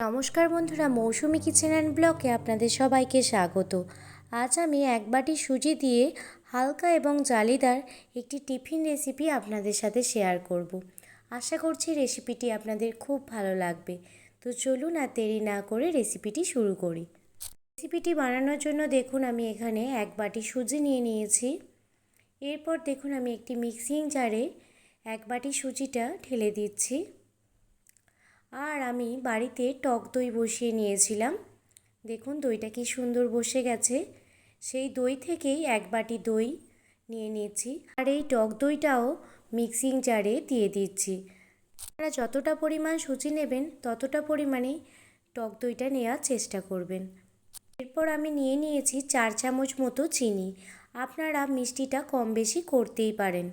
নমস্কার বন্ধুরা, মৌসুমি kitchen and ব্লকে আপনাদের সবাইকে স্বাগত। আজ আমি এক বাটি সুজি দিয়ে হালকা এবং জালিদার একটি টিফিন রেসিপি আপনাদের সাথে শেয়ার করব। আশা করছি রেসিপিটি আপনাদের খুব ভালো লাগবে। তো চলুন আর দেরি না করে রেসিপিটি শুরু করি। রেসিপিটি বানানোর জন্য দেখুন, আমি এখানে এক বাটি সুজি নিয়ে নিয়েছি। এরপর দেখুন, আমি একটি মিক্সিং জারে এক বাটি সুজিটা ঢেলে দিচ্ছি। আর আমি বাড়িতে টক দই বসিয়ে নিয়েছিলাম। দেখুন দইটা কি সুন্দর বসে গেছে। সেই দই থেকেই এক বাটি দই নিয়ে নিয়েছি। আর এই টক দইটাও মিক্সিং জারে দিয়ে দিচ্ছি। আপনারা যতটা পরিমাণ সুজি নেবেন, ততটা পরিমাণেই টক দইটা নেওয়ার চেষ্টা করবেন। এরপর আমি নিয়ে নিয়েছি চার চামচ মতো চিনি। আপনারা মিষ্টিটা কম বেশি করতেই পারেন।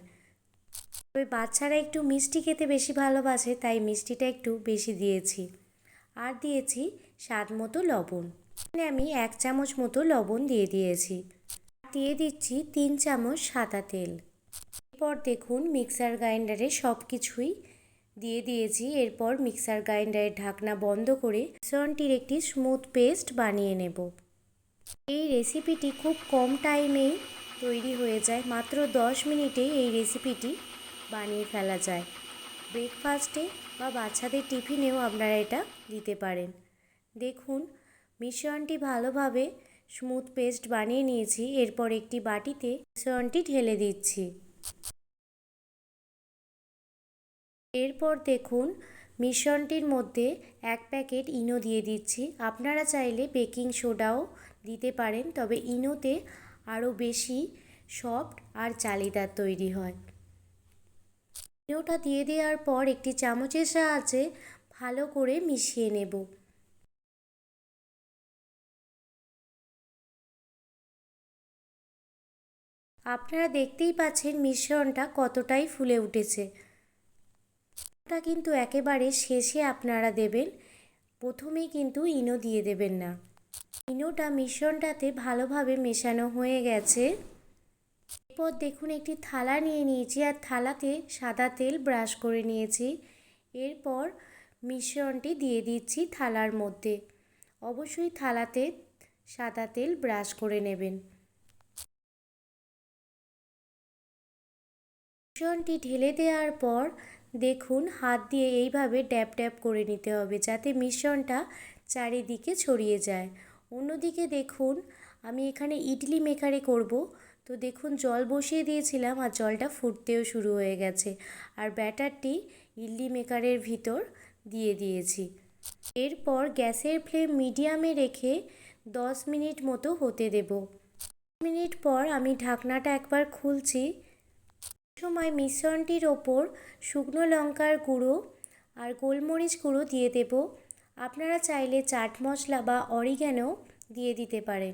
তবে বাচ্চারা একটু মিষ্টি খেতে বেশি ভালোবাসে, তাই মিষ্টিটা একটু বেশি দিয়েছি। আর দিয়েছি স্বাদ মতো লবণ। এখানে আমি এক চামচ মতো লবণ দিয়ে দিয়েছি। দিয়ে দিচ্ছি তিন চামচ সাদা তেল। এরপর দেখুন মিক্সার গ্রাইন্ডারে সব কিছুই দিয়ে দিয়েছি। এরপর মিক্সার গ্রাইন্ডারের ঢাকনা বন্ধ করে মিশ্রণটির একটি স্মুথ পেস্ট বানিয়ে নেব। এই রেসিপিটি খুব কম টাইমেই তৈরি হয়ে যায়। মাত্র দশ মিনিটেই এই রেসিপিটি বানিয়ে ফেলা যায়। ব্রেকফাস্টে বা বাচ্চাদের টিফিনেও আপনারা এটা দিতে পারেন। দেখুন, মিশ্রণটি ভালোভাবে স্মুথ পেস্ট বানিয়ে নিয়েছি। এরপর একটি বাটিতে মিশ্রণটি ঢেলে দিচ্ছি। এরপর দেখুন, মিশ্রণটির মধ্যে এক প্যাকেট ইনো দিয়ে দিচ্ছি। আপনারা চাইলে বেকিং সোডাও দিতে পারেন, তবে ইনোতে আরও বেশি সফট আর চালিদার তৈরি হয়। ইনোটা দিয়ে দেওয়ার পর একটি চামচের সাহায্যে ভালো করে মিশিয়ে নেব। আপনারা দেখতেই পাচ্ছেন মিশ্রণটা কতটাই ফুলে উঠেছে। ওটা কিন্তু একেবারে শেষে আপনারা দেবেন। প্রথমেই কিন্তু ইনো দিয়ে দেবেন না। ইনোটা মিশ্রণটাতে ভালোভাবে মেশানো হয়ে গেছে। এরপর দেখুন একটি থালা নিয়ে নিয়েছি আর থালাতে সাদা তেল ব্রাশ করে নিয়েছি। এরপর মিশ্রণটি দিয়ে দিচ্ছি থালার মধ্যে। অবশ্যই থালাতে সাদা তেল ব্রাশ করে নেবেন। মিশ্রণটি ঢেলে দেওয়ার পর দেখুন হাত দিয়ে এইভাবে ড্যাপ ড্যাপ করে নিতে হবে যাতে মিশ্রণটা চারিদিকে ছড়িয়ে যায়। অন্যদিকে দেখুন, আমি এখানে ইডলি মেকারে করব। তো দেখুন, জল বসিয়ে দিয়েছিলাম আর জলটা ফুটতেও শুরু হয়ে গেছে। আর ব্যাটারটি ইডলি মেকারের ভিতর দিয়ে দিয়েছি। এরপর গ্যাসের ফ্লেম মিডিয়ামে রেখে দশ মিনিট মতো হতে দেব। মিনিট পর আমি ঢাকনাটা একবার খুলছি। সময় মিশ্রণটির ওপর শুকনো লঙ্কার গুঁড়ো আর গোলমরিচ গুঁড়ো দিয়ে দেব। আপনারা চাইলে চাট মশলা বা অরিগ্যানো দিয়ে দিতে পারেন।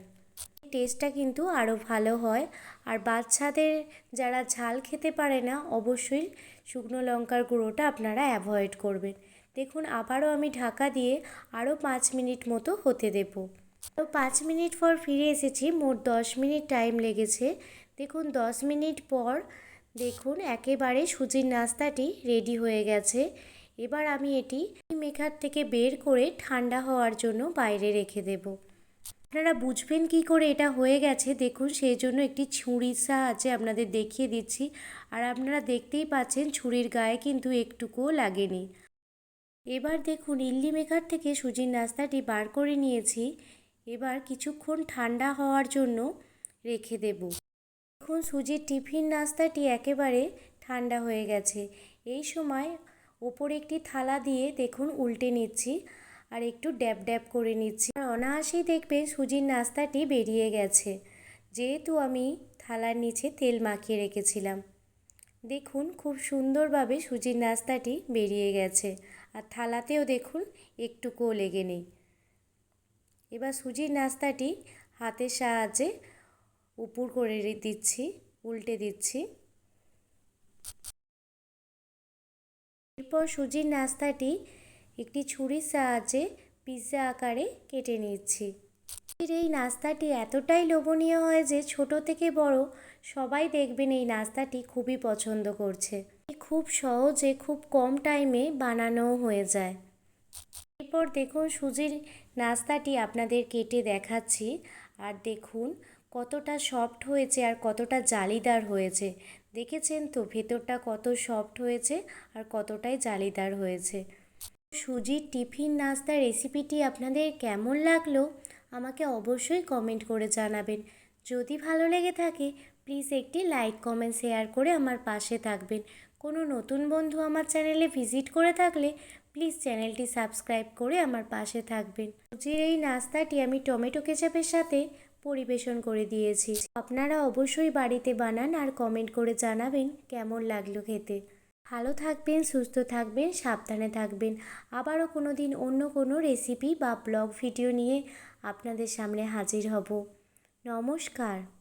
টেস্টটা কিন্তু আরও ভালো হয়। আর বাচ্চাদের যারা ঝাল খেতে পারে না, অবশ্যই শুকনো লঙ্কার গুঁড়োটা আপনারা অ্যাভয়েড করবেন। দেখুন, আবারও আমি ঢাকা দিয়ে আরও পাঁচ মিনিট মতো হতে দেব। তো পাঁচ মিনিট পর ফিরে এসেছি, মোট দশ মিনিট টাইম লেগেছে। দেখুন, দশ মিনিট পর দেখুন, একেবারে সুজির নাস্তাটি রেডি হয়ে গেছে। এবার আমি এটি মেকার থেকে বের করে ঠান্ডা হওয়ার জন্য বাইরে রেখে দেব। আপনারা বুঝবেন কি করে এটা হয়ে গেছে। দেখুন, সেই জন্য একটি ছুরির সাহায্যে আপনাদের দেখিয়ে দিচ্ছি। আর আপনারা দেখতেই পাচ্ছেন, ছুরির গায়ে কিন্তু একটুকুও লাগেনি। এবার দেখুন, ইল্লি মেকার থেকে সুজির নাস্তাটি বার করে নিয়েছি। এবার কিছুক্ষণ ঠান্ডা হওয়ার জন্য রেখে দেব। দেখুন, সুজির টিফিন নাস্তাটি একেবারে ঠান্ডা হয়ে গেছে। এই সময় ওপরে একটি থালা দিয়ে দেখুন উল্টে নিচ্ছি আর একটু ড্যাব ড্যাব করে নিচ্ছি। আর অনায়াসেই দেখবেন সুজির নাস্তাটি বেরিয়ে গেছে। যেহেতু আমি থালার নিচে তেল মাখিয়ে রেখেছিলাম। দেখুন খুব সুন্দরভাবে সুজির নাস্তাটি বেরিয়ে গেছে। আর থালাতেও দেখুন একটুকুও লেগে নেই। এবার সুজির নাস্তাটি হাতের সাহায্যে উপর করে দিচ্ছি, উল্টে দিচ্ছি। এরপর সুজির নাস্তাটি একটি ছুরির সাহায্যে পিৎজা আকারে কেটে নিচ্ছি। সুজির এই নাস্তাটি এতটাই লোভনীয় হয় যে ছোট থেকে বড় সবাই দেখবেন এই নাস্তাটি খুবই পছন্দ করছে। খুব সহজে খুব কম টাইমে বানানোও হয়ে যায়। এরপর দেখুন সুজির নাস্তাটি আপনাদের কেটে দেখাচ্ছি। আর দেখুন কতটা সফট হয়েছে আর কতটা জালিদার হয়েছে। দেখেছেন তো? ভেতরটা কত সফট হয়েছে আর কতটাই জালিদার হয়েছে। সুজির টিফিন নাস্তা রেসিপিটি আপনাদের কেমন লাগল? আমাকে অবশ্যই কমেন্ট করে জানাবেন। যদি ভালো লেগে থাকে প্লিজ একটি লাইক কমেন্ট শেয়ার করে আমার পাশে থাকবেন। কোনো নতুন বন্ধু আমার চ্যানেলে ভিজিট করে থাকলে প্লিজ চ্যানেলটি সাবস্ক্রাইব করে আমার পাশে থাকবেন। সুজির এই নাস্তাটি আমি টমেটো কেচাপের সাথে পরিবেশন করে দিয়েছি। আপনারা অবশ্যই বাড়িতে বানান আর কমেন্ট করে জানাবেন কেমন লাগল খেতে। ভালো থাকবেন, সুস্থ থাকবেন, সাবধানে থাকবেন। আবারও কোনো দিন অন্য কোনো রেসিপি বা ব্লগ ভিডিও নিয়ে আপনাদের সামনে হাজির হব। নমস্কার।